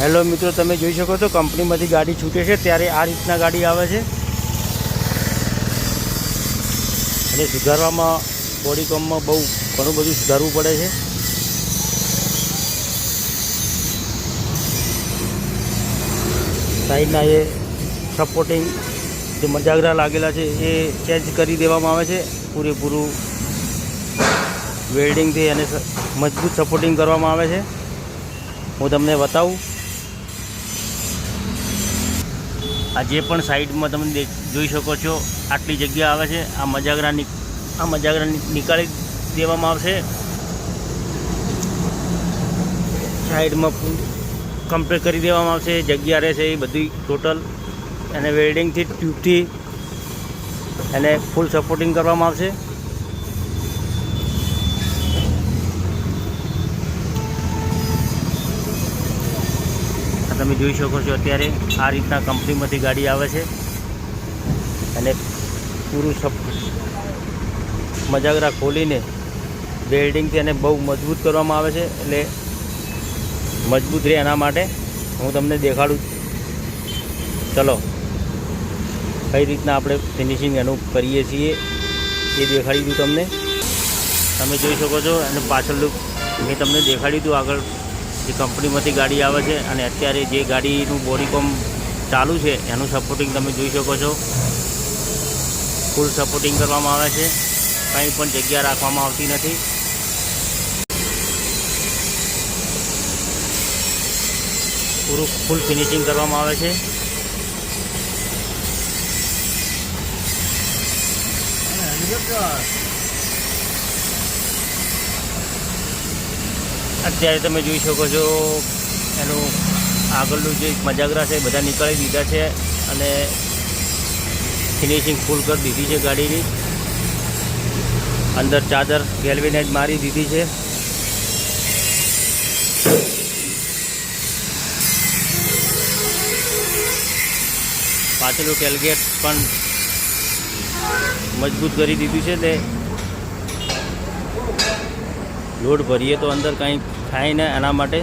Hello મિત્રો, તમે જોઈ શકો છો કંપનીમાંથી ગાડી છૂટે છે, ત્યારે આ રીતના ગાડી આવે છે. અને સુધારવામાં બોડીકોમમાં બહુ ઘણું બધું સુધારવું પડે છે. સાઈડના એ સપોર્ટિંગ જે મજાગરા લાગેલા છે, એ ચેન્જ કરી દેવામાં આવે છે. પૂરેપૂરું વેલ્ડિંગથી અને મજબૂત સપોર્ટિંગ કરવામાં આવે છે. હું તમને બતાવું. આ જે પણ સાઈડમાં તમે જોઈ શકો છો, આટલી જગ્યા આવે છે. આ મજાગરાની આ મજાગરા નીકાળી દેવામાં આવશે. સાઈડમાં કમ્પ્લીટ કરી દેવામાં આવશે. જગ્યા રહેશે એ બધી ટોટલ એને વેલ્ડિંગથી ટ્યુબથી એને ફૂલ સપોર્ટિંગ કરવામાં આવશે. તમે જોઈ શકો છો અત્યારે આ રીતના કંપનીમાંથી ગાડી આવે છે. અને પૂરું સપ મજાગરા ખોલીને વેલ્ડિંગથી એને બહુ મજબૂત કરવામાં આવે છે. એટલે મજબૂત રહે એના માટે હું તમને દેખાડું ચલો, કઈ રીતના આપણે ફિનિશિંગ એનું કરીએ છીએ એ દેખાડી દઉં તમને. તમે જોઈ શકો છો અને પાછળનું મેં તમને દેખાડી દઉં આગળ. જે કંપનીમાંથી ગાડી આવે છે અને અત્યારે જે ગાડીનું બોડીકોમ ચાલુ છે, એનું સપોર્ટિંગ તમે જોઈ શકો છો. ફૂલ સપોર્ટિંગ કરવામાં આવે છે. કંઈ પણ જગ્યા રાખવામાં આવતી નથી. પૂરું ફૂલ ફિનિશિંગ કરવામાં આવે છે. અત્યારે તમે જોઈ શકો છો, એનું આગળનું જે મજાગરા છે બધા નીકાળી દીધા છે અને ફિનિશિંગ ફૂલ કરી દીધી છે ગાડીની. અંદર ચાદર ગેલ્વેનાઇટ મારી દીધી છે. પાછળનું ટેલગેટ પણ મજબૂત કરી દીધું છે તે લોડ ભરીએ તો અંદર કંઈ થાય ને એના માટે